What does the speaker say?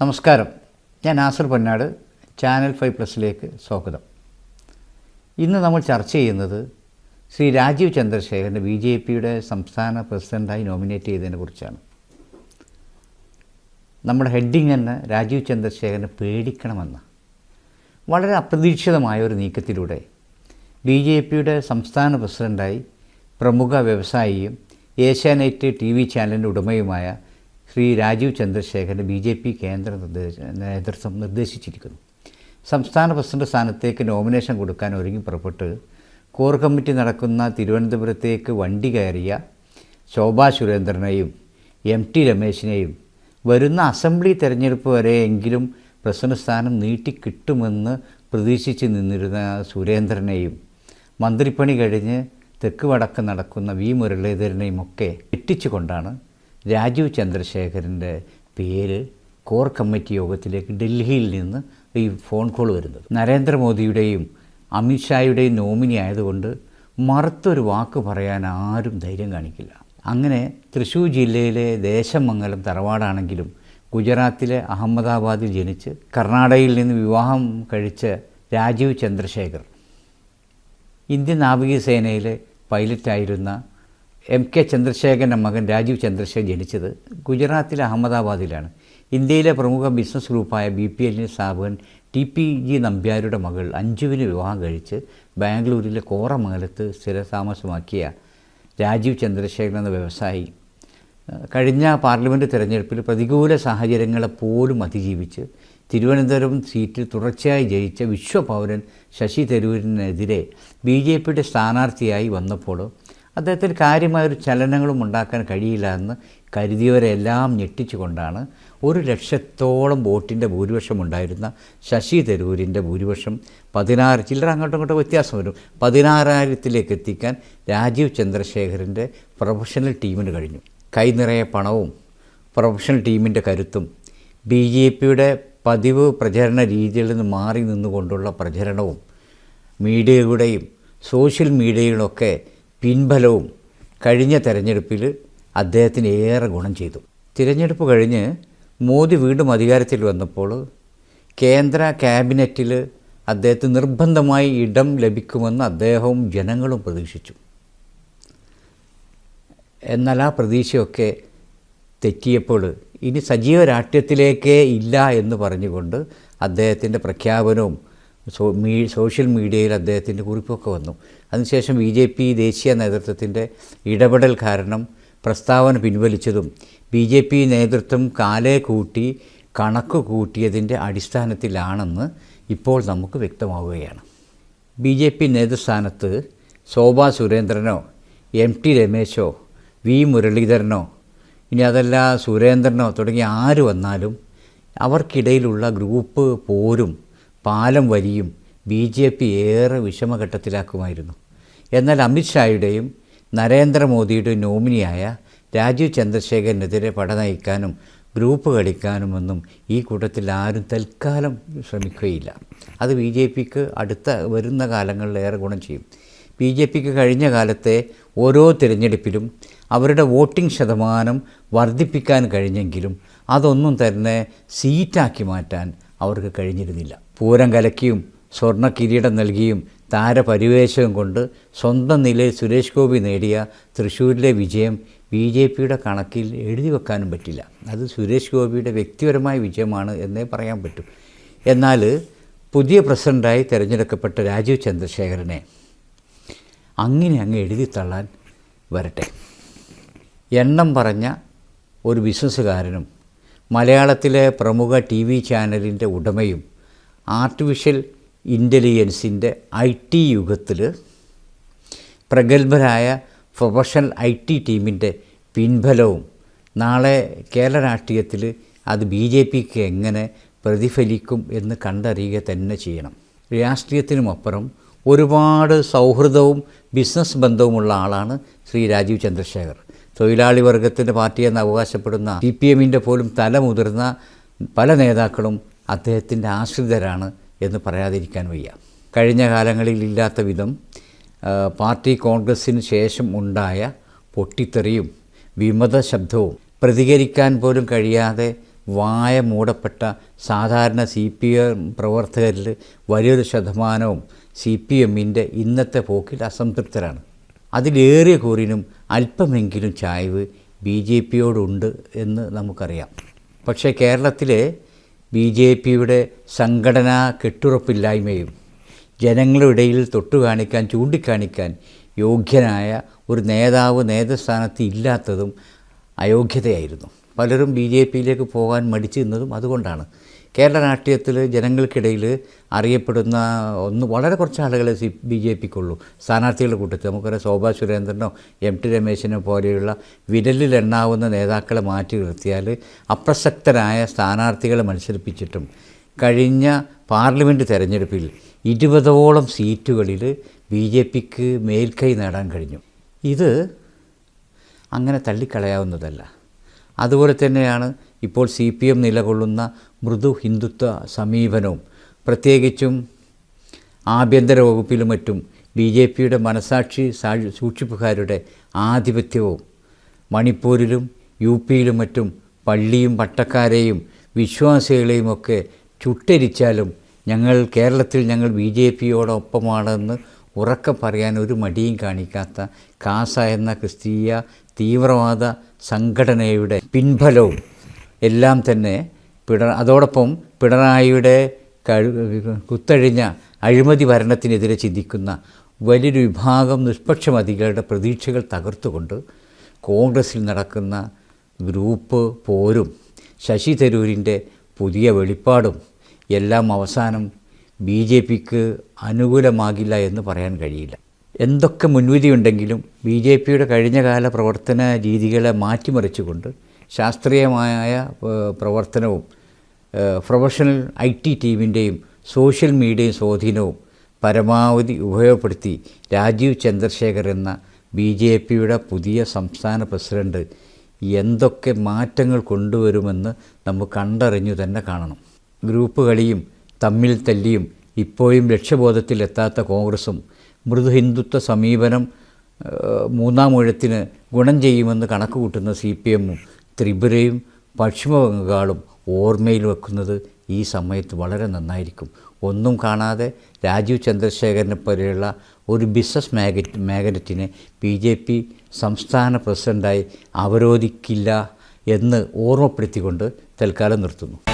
നമസ്കാരം. ഞാൻ Azar Ponnad channel five പ്ലസിലേക്ക് സ്വാഗതം. ഇന്ന് നമ്മൾ ചർച്ച ചെയ്യുന്നത് ശ്രീ രാജീവ് ചന്ദ്രശേഖരനെ ബി ജെ പിയുടെ സംസ്ഥാന പ്രസിഡന്റായി നോമിനേറ്റ് ചെയ്തതിനെ കുറിച്ചാണ്. നമ്മുടെ ഹെഡിങ് തന്നെ രാജീവ് ചന്ദ്രശേഖരനെ പേടിക്കണമെന്ന വളരെ അപ്രതീക്ഷിതമായ ഒരു നീക്കത്തിലൂടെ ബി ജെ പിയുടെ സംസ്ഥാന പ്രസിഡന്റായി പ്രമുഖ വ്യവസായിയും ഏഷ്യാനെറ്റ് ടി വി ചാനലിന്റെ ഉടമയുമായ Shri Rajeev Chandrasekharan B J P കേന്ദ്ര നിർദ്ദേശ നേതൃത്വം നിർദ്ദേശിച്ചിരിക്കുന്നു. സംസ്ഥാന പ്രസിഡന്റ് സ്ഥാനത്തേക്ക് നോമിനേഷൻ കൊടുക്കാൻ ഒരുങ്ങി പുറപ്പെട്ട് കോർ കമ്മിറ്റി നടക്കുന്ന തിരുവനന്തപുരത്തേക്ക് വണ്ടി കയറിയ ശോഭാ സുരേന്ദ്രനെയും എം ടി രമേശിനെയും വരുന്ന അസംബ്ലി തെരഞ്ഞെടുപ്പ് വരെയെങ്കിലും പ്രസിഡന്റ് സ്ഥാനം നീട്ടിക്കിട്ടുമെന്ന് പ്രതീക്ഷിച്ച് നിന്നിരുന്ന സുരേന്ദ്രനെയും മന്ത്രിപ്പണി കഴിഞ്ഞ് തെക്ക് വടക്ക് നടക്കുന്ന വി മുരളീധരനെയും ഒക്കെ എത്തിച്ചുകൊണ്ടാണ് രാജീവ് ചന്ദ്രശേഖരന്റെ പേര് കോർ കമ്മിറ്റി യോഗത്തിലേക്ക് ഡൽഹിയിൽ നിന്ന് ഈ ഫോൺ കോൾ വരുന്നത്. നരേന്ദ്രമോദിയുടെയും അമിത്ഷായുടെയും നോമിനി ആയതുകൊണ്ട് മറുത്തൊരു വാക്ക് പറയാൻ ആരും ധൈര്യം കാണിക്കില്ല. അങ്ങനെ തൃശ്ശൂർ ജില്ലയിലെ ദേശമംഗലം തറവാടാണെങ്കിലും ഗുജറാത്തിലെ അഹമ്മദാബാദിൽ ജനിച്ച് കർണാടകയിൽ നിന്ന് വിവാഹം കഴിച്ച രാജീവ് ചന്ദ്രശേഖർ ഇന്ത്യൻ നാവികസേനയിലെ പൈലറ്റായിരുന്ന എം കെ ചന്ദ്രശേഖരന്റെ മകൻ രാജീവ് ചന്ദ്രശേഖർ ജനിച്ചത് ഗുജറാത്തിലെ അഹമ്മദാബാദിലാണ്. ഇന്ത്യയിലെ പ്രമുഖ ബിസിനസ് ഗ്രൂപ്പായ ബി പി എല്ലിന്റെ സ്ഥാപകൻ ടി പി ജി നമ്പ്യാരുടെ മകൾ അഞ്ജുവിന് വിവാഹം കഴിച്ച് ബാംഗ്ലൂരിലെ കോറമംഗലത്ത് സ്ഥിരതാമസമാക്കിയ രാജീവ് ചന്ദ്രശേഖരൻ എന്ന വ്യവസായി. കഴിഞ്ഞ പാർലമെന്റ് തിരഞ്ഞെടുപ്പിൽ പ്രതികൂല സാഹചര്യങ്ങളെ പോലും അതിജീവിച്ച് തിരുവനന്തപുരം സീറ്റിൽ തുടർച്ചയായി ജയിച്ച വിശ്വപൗരൻ ശശി തരൂരിനെതിരെ ബി ജെ പിയുടെ സ്ഥാനാർത്ഥിയായി വന്നപ്പോൾ അദ്ദേഹത്തിന് കാര്യമായൊരു ചലനങ്ങളും ഉണ്ടാക്കാൻ കഴിയില്ല എന്ന് കരുതിയവരെല്ലാം ഞെട്ടിച്ചുകൊണ്ടാണ് ഒരു ലക്ഷത്തോളം വോട്ടിന്റെ ഭൂരിപക്ഷം ഉണ്ടായിരുന്ന ശശി തരൂരിന്റെ ഭൂരിപക്ഷം പതിനാറ് ചില്ലറ അങ്ങോട്ടും ഇങ്ങോട്ടും വ്യത്യാസം വരും. പതിനാറായിരത്തിലേക്ക് എത്തിക്കാൻ രാജീവ് ചന്ദ്രശേഖരന്റെ പ്രൊഫഷണൽ ടീമിന് കഴിഞ്ഞു. കൈനിറയെ പണവും പ്രൊഫഷണൽ ടീമിന്റെ കരുത്തും ബി ജെ പിയുടെ പതിവ് പ്രചരണ രീതിയിൽ നിന്ന് മാറി നിന്നുകൊണ്ടുള്ള പ്രചരണവും മീഡിയയുടെയും സോഷ്യൽ മീഡിയകളൊക്കെ പിൻബലവും കഴിഞ്ഞ തെരഞ്ഞെടുപ്പിൽ അദ്ദേഹത്തിന് ഏറെ ഗുണം ചെയ്തു. തിരഞ്ഞെടുപ്പ് കഴിഞ്ഞ് മോദി വീണ്ടും അധികാരത്തിൽ വന്നപ്പോൾ കേന്ദ്ര ക്യാബിനറ്റിൽ അദ്ദേഹത്തിന് നിർബന്ധമായി ഇടം ലഭിക്കുമെന്ന് അദ്ദേഹവും ജനങ്ങളും പ്രതീക്ഷിച്ചു. എന്നാൽ ആ പ്രതീക്ഷയൊക്കെ തെറ്റിയപ്പോൾ ഇനി സജീവ രാഷ്ട്രീയത്തിലേക്കേ ഇല്ല എന്ന് പറഞ്ഞുകൊണ്ട് അദ്ദേഹത്തിന്റെ പ്രഖ്യാപനവും സോ മീ സോഷ്യൽ മീഡിയയിൽ അദ്ദേഹത്തിന്റെ കുറിപ്പൊക്കെ വന്നു. അതിനുശേഷം ബി ജെ പി ദേശീയ നേതൃത്വത്തിന്റെ ഇടപെടൽ കാരണം പ്രസ്താവന പിൻവലിച്ചതും ബി ജെ പി നേതൃത്വം കാലേ കൂട്ടി കണക്ക് കൂട്ടിയതിന്റെ അടിസ്ഥാനത്തിലാണെന്ന് ഇപ്പോൾ നമുക്ക് വ്യക്തമാവുകയാണ്. ബി ജെ പി നേതൃസ്ഥാനത്ത് ശോഭാ സുരേന്ദ്രനോ എം ടി രമേശോ വി മുരളീധരനോ ഇനി അതല്ല സുരേന്ദ്രനോ തുടങ്ങി ആര് വന്നാലും അവർക്കിടയിലുള്ള ഗ്രൂപ്പ് പോരും പാലം വരിയും ബി ജെ പി ഏറെ വിഷമഘട്ടത്തിലാക്കുമായിരുന്നു. എന്നാൽ അമിത്ഷായുടെയും നരേന്ദ്രമോദിയുടെയും നോമിനിയായ രാജീവ് ചന്ദ്രശേഖരനെതിരെ പട നയിക്കാനും ഗ്രൂപ്പ് കളിക്കാനുമൊന്നും ഈ കൂട്ടത്തിൽ ആരും തൽക്കാലം ശ്രമിക്കുകയില്ല. അത് ബി ജെ പിക്ക് അടുത്ത വരുന്ന കാലങ്ങളിൽ ഏറെ ഗുണം ചെയ്യും. ബി ജെ പിക്ക് കഴിഞ്ഞ കാലത്തെ ഓരോ തിരഞ്ഞെടുപ്പിലും അവരുടെ വോട്ടിംഗ് ശതമാനം വർദ്ധിപ്പിക്കാൻ കഴിഞ്ഞെങ്കിലും അതൊന്നും തന്നെ സീറ്റാക്കി മാറ്റാൻ അവർക്ക് കഴിഞ്ഞിരുന്നില്ല. പൂരം കലക്കിയും സ്വർണ കിരീടം നൽകിയും താരപരിവേശവും കൊണ്ട് സ്വന്തം നിലയിൽ സുരേഷ് ഗോപി നേടിയ തൃശ്ശൂരിലെ വിജയം ബി ജെ പിയുടെ കണക്കിൽ എഴുതി വെക്കാനും പറ്റില്ല. അത് സുരേഷ് ഗോപിയുടെ വ്യക്തിപരമായ വിജയമാണ് എന്നേ പറയാൻ പറ്റും. എന്നാൽ പുതിയ പ്രസിഡന്റായി തിരഞ്ഞെടുക്കപ്പെട്ട രാജീവ് ചന്ദ്രശേഖരനെ അങ്ങനെ അങ്ങ് എഴുതി തള്ളാൻ വരട്ടെ. എണ്ണം പറഞ്ഞ ഒരു ബിസിനസ്സുകാരനും മലയാളത്തിലെ പ്രമുഖ ടി വി ചാനലിന്റെ ഉടമയും ആർട്ടിഫിഷ്യൽ ഇന്റലിജൻസിന്റെ ഐ ടി യുഗത്തിൽ പ്രഗത്ഭരായ പ്രൊഫഷണൽ ഐ ടി ടീമിന്റെ പിൻബലവും നാളെ കേരള രാഷ്ട്രീയത്തിൽ അത് ബി ജെ പിക്ക് എങ്ങനെ പ്രതിഫലിക്കും എന്ന് കണ്ടറിയുക തന്നെ ചെയ്യണം. രാഷ്ട്രീയത്തിനുമപ്പുറം ഒരുപാട് സൗഹൃദവും ബിസിനസ് ബന്ധവുമുള്ള ആളാണ് ശ്രീ രാജീവ് ചന്ദ്രശേഖർ. തൊഴിലാളി വർഗത്തിന്റെ പാർട്ടിയെന്ന് അവകാശപ്പെടുന്ന സി പി എമ്മിന്റെ പോലും തല മുതിർന്ന പല നേതാക്കളും അദ്ദേഹത്തിന്റെ ആശ്രിതരാണ് എന്ന് പറയാതിരിക്കാൻ വയ്യ. കഴിഞ്ഞ കാലങ്ങളിൽ ഇല്ലാത്ത വിധം പാർട്ടി കോൺഗ്രസ്സിന് ശേഷം ഉണ്ടായ പൊട്ടിത്തെറിയും വിമത ശബ്ദവും പ്രതികരിക്കാൻ പോലും കഴിയാതെ വായ മൂടപ്പെട്ട സാധാരണ സി പി എം പ്രവർത്തകരിൽ വലിയൊരു ശതമാനവും സി പി എമ്മിന്റെ ഇന്നത്തെ പോക്കിൽ അസംതൃപ്തരാണ്. അതിലേറിയ കൂറിനും അല്പമെങ്കിലും ചായ്വ് ബി ജെ പിയോടുണ്ട് എന്ന് നമുക്കറിയാം. പക്ഷേ കേരളത്തിലെ ബി ജെ പിയുടെ സംഘടനാ കെട്ടുറപ്പില്ലായ്മയും ജനങ്ങളുടെ ഇടയിൽ തൊട്ടു കാണിക്കാൻ ചൂണ്ടിക്കാണിക്കാൻ യോഗ്യനായ ഒരു നേതാവ് നേതൃസ്ഥാനത്ത് ഇല്ലാത്തതും അയോഗ്യതയായിരുന്നു. പലരും ബി ജെ പിയിലേക്ക് പോകാൻ മടിച്ചു നിന്നതും അതുകൊണ്ടാണ്. കേരള രാഷ്ട്രീയത്തിൽ ജനങ്ങൾക്കിടയിൽ അറിയപ്പെടുന്ന ഒന്ന് വളരെ കുറച്ച് ആളുകളെ സി ബി ജെ പിക്കുള്ളൂ. സ്ഥാനാർത്ഥികളുടെ കൂട്ടത്തിൽ നമുക്കറിയാം ശോഭാ സുരേന്ദ്രനോ എം ടി രമേശിനോ പോലെയുള്ള വിരലിലെണ്ണാവുന്ന നേതാക്കളെ മാറ്റി നിർത്തിയാൽ അപ്രസക്തരായ സ്ഥാനാർത്ഥികളെ മത്സരിപ്പിച്ചിട്ടും കഴിഞ്ഞ പാർലമെന്റ് തെരഞ്ഞെടുപ്പിൽ ഇരുപതോളം സീറ്റുകളിൽ ബി ജെ പിക്ക് മേൽക്കൈ നേടാൻ കഴിഞ്ഞു. ഇത് അങ്ങനെ തള്ളിക്കളയാവുന്നതല്ല. അതുപോലെ തന്നെയാണ് ഇപ്പോൾ സി പി എം നിലകൊള്ളുന്ന മൃദു ഹിന്ദുത്വ സമീപനവും പ്രത്യേകിച്ചും ആഭ്യന്തര വകുപ്പിലും മറ്റും ബി ജെ പിയുടെ മനസാക്ഷി സൂക്ഷിപ്പുകാരുടെ ആധിപത്യവും മണിപ്പൂരിലും യു പിയിലും മറ്റും പള്ളിയും പട്ടക്കാരെയും വിശ്വാസികളെയും ഒക്കെ ചുട്ടരിച്ചാലും ഞങ്ങൾ കേരളത്തിൽ ഞങ്ങൾ ബി ജെ പിയോടൊപ്പമാണെന്ന് ഉറക്കം പറയാൻ ഒരു മടിയും കാണിക്കാത്ത കാസ എന്ന ക്രിസ്തീയ തീവ്രവാദ സംഘടനയുടെ പിൻബലവും എല്ലാം തന്നെ പിണ അതോടൊപ്പം പിണറായിയുടെ കഴി കുത്തഴിഞ്ഞ അഴിമതി ഭരണത്തിനെതിരെ ചിന്തിക്കുന്ന വലിയൊരു വിഭാഗം നിഷ്പക്ഷമതികളുടെ പ്രതീക്ഷകൾ തകർത്തുകൊണ്ട് കോൺഗ്രസ്സിൽ നടക്കുന്ന ഗ്രൂപ്പ് പോരും ശശി തരൂരിന്റെ പുതിയ വെളിപ്പാടും എല്ലാം അവസാനം ബി ജെ പിക്ക് അനുകൂലമാകില്ല എന്ന് പറയാൻ കഴിയില്ല. എന്തൊക്കെ മുൻവിധിയുണ്ടെങ്കിലും ബി ജെ പിയുടെ കഴിഞ്ഞകാല പ്രവർത്തന രീതികളെ മാറ്റിമറിച്ചുകൊണ്ട് ശാസ്ത്രീയമായ പ്രവർത്തനവും പ്രൊഫഷണൽ ഐ ടി ടീമിന്റെയും സോഷ്യൽ മീഡിയ സ്വാധീനവും പരമാവധി ഉപയോഗപ്പെടുത്തി രാജീവ് ചന്ദ്രശേഖർ എന്ന ബി ജെ പിയുടെ പുതിയ സംസ്ഥാന പ്രസിഡന്റ് എന്തൊക്കെ മാറ്റങ്ങൾ കൊണ്ടുവരുമെന്ന് നമുക്ക് കണ്ടറിഞ്ഞു തന്നെ കാണണം. ഗ്രൂപ്പ് കളിയും തമ്മിൽ തല്ലിയും ഇപ്പോഴും ലക്ഷ്യബോധത്തിൽ എത്താത്ത കോൺഗ്രസും മൃദു ഹിന്ദുത്വ സമീപനം മൂന്നാം ഊഴത്തിന് ഗുണം ചെയ്യുമെന്ന് കണക്ക് കൂട്ടുന്ന സി പി എമ്മും ത്രിപുരയും പശ്ചിമ ബംഗാളും ഓർമ്മയിൽ വെക്കുന്നത് ഈ സമയത്ത് വളരെ നന്നായിരിക്കും. ഒന്നും കാണാതെ രാജീവ് ചന്ദ്രശേഖരനെ പോലെയുള്ള ഒരു ബിസിനസ് മാഗറ്റ് മാഗ്നറ്റിനെ ബി ജെ പി സംസ്ഥാന പ്രസിഡന്റായി അവരോധിക്കില്ല എന്ന് ഓർമ്മപ്പെടുത്തിക്കൊണ്ട് തൽക്കാലം നിർത്തുന്നു.